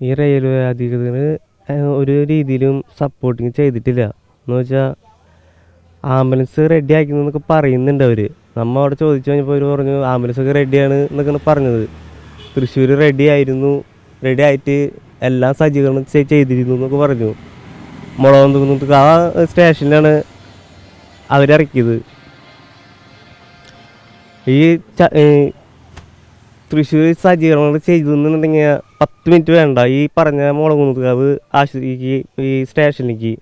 ഈ റെയിൽവേ അധികൃതർ ഒരു രീതിയിലും സപ്പോർട്ടിങ് ചെയ്തിട്ടില്ല. എന്ന് വെച്ചാൽ ആംബുലൻസ് റെഡി ആക്കുന്നൊക്കെ പറയുന്നുണ്ട് അവർ നമ്മൾ അവിടെ ചോദിച്ചു കഴിഞ്ഞപ്പോൾ അവർ പറഞ്ഞു ആംബുലൻസ് ഒക്കെ റെഡിയാണ് എന്നൊക്കെയാണ് പറഞ്ഞത്. തൃശ്ശൂർ റെഡി ആയിരുന്നു. റെഡി ആയിട്ട് എല്ലാ സജ്ജീകരണം ചെയ്തിരുന്നു എന്നൊക്കെ പറഞ്ഞു. മുളകുന്നത്ത് ആ സ്റ്റേഷനിലാണ് അവരിറക്കിയത് ഈ തൃശ്ശൂർ സജ്ജീകരണങ്ങൾ ചെയ്തെന്നുണ്ടെങ്കിൽ പത്ത് മിനിറ്റ് വേണ്ട. ഈ പറഞ്ഞ മുളകുന്നതുകാവ് ആശുപത്രിക്ക് ഈ സ്റ്റേഷനിലേക്ക്.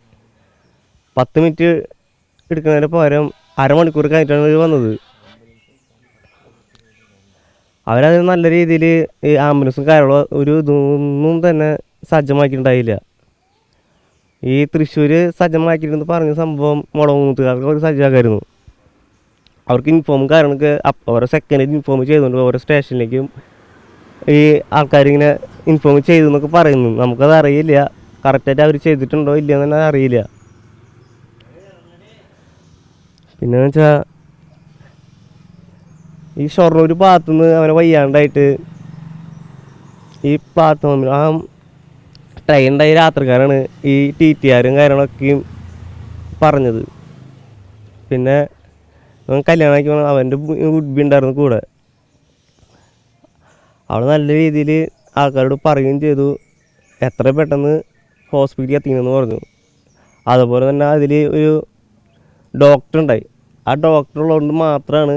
പത്ത് മിനിറ്റ് എടുക്കുന്നതിന് പകരം അരമണിക്കൂർ കഴിഞ്ഞിട്ടാണ് വന്നത്. അവരത് നല്ല രീതിയിൽ ഈ ആംബുലൻസും കാര്യങ്ങളും ഒരു ഇതൊന്നും തന്നെ സജ്ജമാക്കിയിട്ടുണ്ടായില്ല. ഈ തൃശ്ശൂർ സജ്ജമാക്കിയിട്ടെന്ന് പറഞ്ഞ സംഭവം മുളകുന്നതുകാർക്ക് അവർ സജ്ജമാക്കായിരുന്നു. അവർക്ക് ഇൻഫോം കാരണം ഓരോ സെക്കൻഡിൽ ഇൻഫോം ചെയ്തുകൊണ്ട് ഓരോ സ്റ്റേഷനിലേക്കും ഈ ആൾക്കാരിങ്ങനെ ഇൻഫോം ചെയ്തു എന്നൊക്കെ പറയുന്നു. നമുക്കത് അറിയില്ല. കറക്റ്റായിട്ട് അവർ ചെയ്തിട്ടുണ്ടോ ഇല്ലയെന്ന് തന്നെ അറിയില്ല. പിന്നെ വെച്ചാൽ ഈ ഷൊർണൂർ ഭാഗത്തുനിന്ന് അവനെ വയ്യാണ്ടായിട്ട് ഈ പ്ലാറ്റ്ഫോമിൽ ആ ട്രെയിൻ ഉണ്ടായ യാത്രക്കാരാണ് ഈ ടി ടി ആരും കാര്യങ്ങളൊക്കെയും പറഞ്ഞത്. പിന്നെ അവൻ കല്യാണമാക്കി വന്നു അവന്റെ ഉഡ്ബി ഉണ്ടായിരുന്നു കൂടെ. അവൾ നല്ല രീതിയിൽ ആൾക്കാരോട് പറയുകയും ചെയ്തു. എത്ര പെട്ടെന്ന് ഹോസ്പിറ്റലിൽ എത്തിക്കണമെന്ന് പറഞ്ഞു. അതുപോലെ തന്നെ അതിൽ ഒരു ഡോക്ടർ ഉണ്ടായി. ആ ഡോക്ടർ ഉള്ളതുകൊണ്ട് മാത്രമാണ്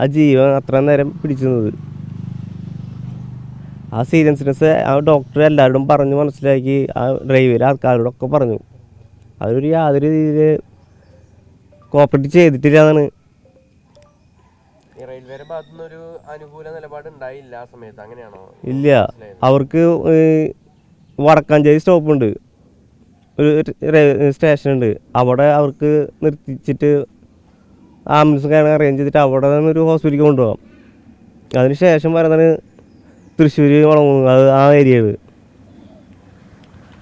ആ ജീവൻ അത്ര നേരം പിടിച്ചിരുന്നത്. ആ സീരിയസ്നെസ് ആ ഡോക്ടർ എല്ലാവരോടും പറഞ്ഞ് മനസ്സിലാക്കി ആ ഡ്രൈവർ ആൾക്കാരോടൊക്കെ പറഞ്ഞു. അവരൊരു യാതൊരു രീതിയിൽ കോപ്പറേറ്റ് ചെയ്തിട്ടില്ല എന്നാണ്. റെയിൽവേയുടെ ഭാഗത്തുനിന്ന് ഒരു അനുകൂല നിലപാട് ഉണ്ടായില്ല ആ സമയത്ത്. അങ്ങനെയാണോ? ഇല്ല. അവർക്ക് വടക്കാഞ്ചേരി സ്റ്റോപ്പുണ്ട് ഒരു സ്റ്റേഷൻ ഉണ്ട്. അവിടെ അവർക്ക് നിർത്തിച്ചിട്ട് ആംബുലൻസ് കാര്യങ്ങൾ അറേഞ്ച് ചെയ്തിട്ട് അവിടെ നിന്ന് ഒരു ഹോസ്പിറ്റലിൽ കൊണ്ടുപോകാം. അതിന് ശേഷം വരുന്നതാണ് തൃശ്ശൂർ വളങ്ങും അത് ആ ഏരിയയിൽ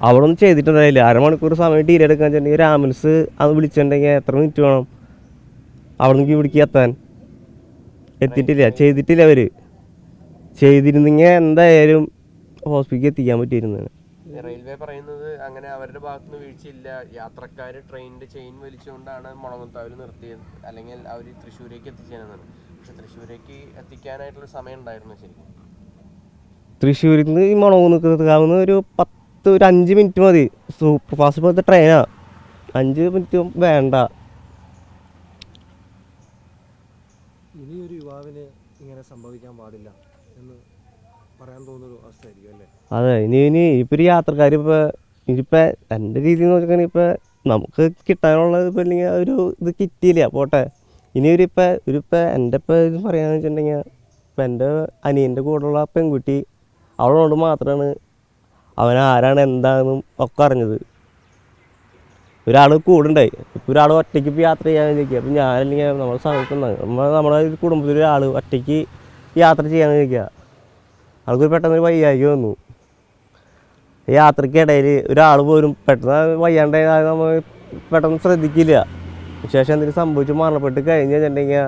അവിടെ ഒന്നും ചെയ്തിട്ടുണ്ടായില്ല. അരമണിക്കൂർ സമയം ഡീലെടുക്കാൻ വെച്ചിട്ടുണ്ടെങ്കിൽ ഒരു ആംബുലൻസ് അത് വിളിച്ചിട്ടുണ്ടെങ്കിൽ എത്ര മിനിറ്റ് വേണം? അവിടെ നിന്ന് ഇവിടേക്ക് എത്താൻ. എത്തിയിട്ടില്ല. ചെയ്തിട്ടില്ല അവർ. ചെയ്തിരുന്നെങ്കിൽ എന്തായാലും ഹോസ്പിറ്റലിൽ എത്തിക്കാൻ പറ്റിയിരുന്നതാണ് റെയിൽവേ പറയുന്നത് അങ്ങനെ അവരുടെ ഭാഗത്തുനിന്ന് വീഴ്ചയില്ല. യാത്രക്കാർ ട്രെയിനിന്റെ ചെയിൻ വലിച്ചുകൊണ്ടാണ് മുളകുത്താവിൽ നിർത്തിയത്. അല്ലെങ്കിൽ അവർ തൃശ്ശൂരേക്ക് എത്തിച്ചേരുന്നത്. പക്ഷെ തൃശ്ശൂരേക്ക് എത്തിക്കാനായിട്ടുള്ള സമയം ഉണ്ടായിരുന്നു ശരിക്കും. തൃശ്ശൂരിൽ നിന്ന് ഈ മുളക് നിൽക്കുന്നതാവുന്ന ഒരു പത്ത് ഒരു അഞ്ച് മിനിറ്റ് മതി. സൂപ്പർ ഫാസ്റ്റ് പോലത്തെ ട്രെയിനാണ് അഞ്ച് മിനിറ്റ് വേണ്ട. ഇനി ഒരു യുവാവിന് ഇങ്ങനെ സംഭവിക്കാൻ പാടില്ല എന്ന് പറയാൻ തോന്നുന്നൊരു അവസ്ഥയായിരിക്കും അല്ലേ? അതെ ഇനി ഇനി ഇപ്പം ഒരു യാത്രക്കാർ ഇപ്പോൾ ഇനിയിപ്പോൾ എന്റെ രീതിയിൽ നോക്കുകയാണെങ്കിൽ ഇപ്പോൾ നമുക്ക് കിട്ടാനുള്ളത് ഇപ്പോൾ ഇല്ലെങ്കിൽ ഒരു ഇത് കിട്ടിയില്ല പോട്ടെ. ഇനി ഒരു ഇപ്പം ഒരു ഇപ്പം എന്റെ ഇപ്പം ഇത് പറയാന്ന് വെച്ചിട്ടുണ്ടെങ്കിൽ ഇപ്പം എന്റെ അനിയന്റെ കൂടെയുള്ള പെൺകുട്ടി അവളോട് മാത്രമാണ് അവൻ ആരാണ് എന്താണെന്നും ഒക്കെ അറിഞ്ഞത്. ഒരാൾ കൂടുണ്ടായി ഇപ്പോൾ ഒരാൾ ഒറ്റയ്ക്ക് ഇപ്പോൾ യാത്ര ചെയ്യാൻ ചോദിക്കുക. അപ്പം ഞാനല്ലെങ്കിൽ നമ്മുടെ സമയത്തുനിന്ന് നമ്മൾ നമ്മുടെ കുടുംബത്തിൽ ഒരാൾ ഒറ്റയ്ക്ക് യാത്ര ചെയ്യാൻ ചോദിക്കുക. ആൾക്കൊരു പെട്ടെന്ന് ഒരു വയ്യായി വന്നു യാത്രക്കിടയിൽ ഒരാൾ പോലും പെട്ടെന്ന് വയ്യാണ്ടായ നമ്മൾ പെട്ടെന്ന് ശ്രദ്ധിക്കില്ല. ശേഷം എന്തെങ്കിലും സംഭവിച്ച് മരണപ്പെട്ട് കഴിഞ്ഞ് കഴിഞ്ഞിട്ടുണ്ടെങ്കിൽ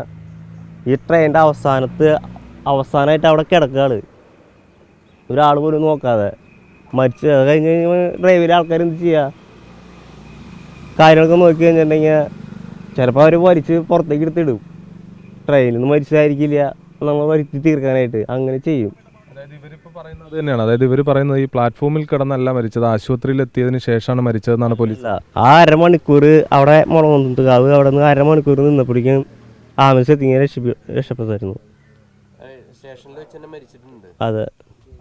ഈ ട്രെയിന്റെ അവസാനത്ത് അവസാനമായിട്ട് അവിടെ കിടക്കുകയാണ്. ഒരാൾ പോലും നോക്കാതെ മരിച്ചു അത് കഴിഞ്ഞ് ഡ്രൈവറിലെ ആൾക്കാർ എന്ത് ചെയ്യുക? കാര്യങ്ങളൊക്കെ നോക്കി കഴിഞ്ഞിട്ടുണ്ടെങ്കിൽ ചിലപ്പോൾ അവർ വലിച്ച് പുറത്തേക്ക് എടുത്തിടും. ട്രെയിനിൽ നിന്ന് മരിച്ചതായിരിക്കില്ല നമ്മൾ വരുത്തി തീർക്കാനായിട്ട് അങ്ങനെ ചെയ്യും. അതായത് ഇവരിപ്പോൾ പറയുന്നത് അത് തന്നെയാണ്. അതായത് ഇവർ പറയുന്നത് ഈ പ്ലാറ്റ്ഫോമിൽ കിടന്നല്ല മരിച്ചത് ആശുപത്രിയിൽ എത്തിയതിന് ശേഷമാണ് മരിച്ചതെന്നാണ് പോലീസ് ആ അരമണിക്കൂർ അവിടെ മുളകുന്നതുകാവ് അവിടെ നിന്ന് അരമണിക്കൂർ നിന്നപ്പോഴേക്കും ആംബുലൻസ് എത്തിങ്ങനെ രക്ഷപ്പെ രക്ഷപ്പെട്ടായിരുന്നു. സ്റ്റേഷനിൽ വെച്ച് മരിച്ചിട്ടുണ്ട്. അതെ.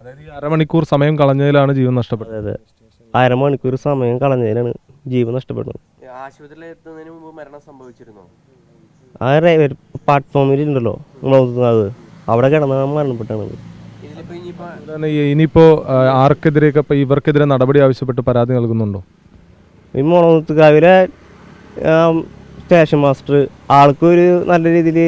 അതായത് ഈ അരമണിക്കൂർ സമയം കളഞ്ഞതിലാണ് ജീവൻ നഷ്ടപ്പെട്ടത്. അരമണിക്കൂർ സമയം കളഞ്ഞതിലാണ് ജീവൻ നഷ്ടപ്പെടുന്നത് ആശുപത്രിയിൽ എത്തുന്നതിന് മുമ്പ് മരണം സംഭവിച്ചിരുന്നോ? ആ പ്ലാറ്റ്ഫോമിൽ ഉണ്ടല്ലോ അവിടെ കിടന്നാൽ മരണപ്പെട്ടാണ്. ഇനിയിപ്പോ ആർക്കെതിരെ ആർക്കെതിരെയൊക്കെ ഇവർക്കെതിരെ നടപടി ആവശ്യപ്പെട്ട് പരാതി നൽകുന്നുണ്ടോ? ഈ മുളകുന്നതുകാവിലെ സ്റ്റേഷൻ മാസ്റ്റർ ആൾക്കൊരു നല്ല രീതിയിൽ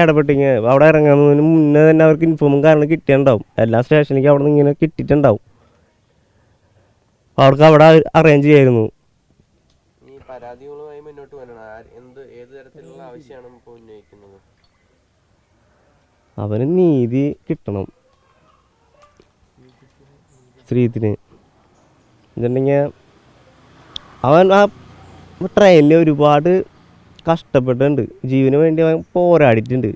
ഇടപെട്ടിങ്ങ അവിടെ ഇറങ്ങുന്നതിന് മുന്നേ തന്നെ അവർക്ക് ഇൻഫോമും കാരണം കിട്ടിയിട്ടുണ്ടാവും. എല്ലാ സ്റ്റേഷനിലേക്ക് അവിടെ നിന്ന് ഇങ്ങനെ കിട്ടിയിട്ടുണ്ടാവും. അവർക്ക് അവിടെ അറേഞ്ച് ചെയ്യായിരുന്നു. പരാതികളുമായി മുന്നോട്ട് വരണം. എന്ത് ഏത് തരത്തിലുള്ള ആവശ്യമാണ് ഇപ്പോൾ ഉന്നയിക്കുന്നത്? അവന് നീതി കിട്ടണം. സ്ത്രീത്തിന്. എന്നുണ്ടെങ്കിൽ അവൻ ആ ട്രെയിനിൽ ഒരുപാട് കഷ്ടപ്പെട്ടിട്ടുണ്ട്. ജീവന് വേണ്ടി അവൻ പോരാടിയിട്ടുണ്ട്.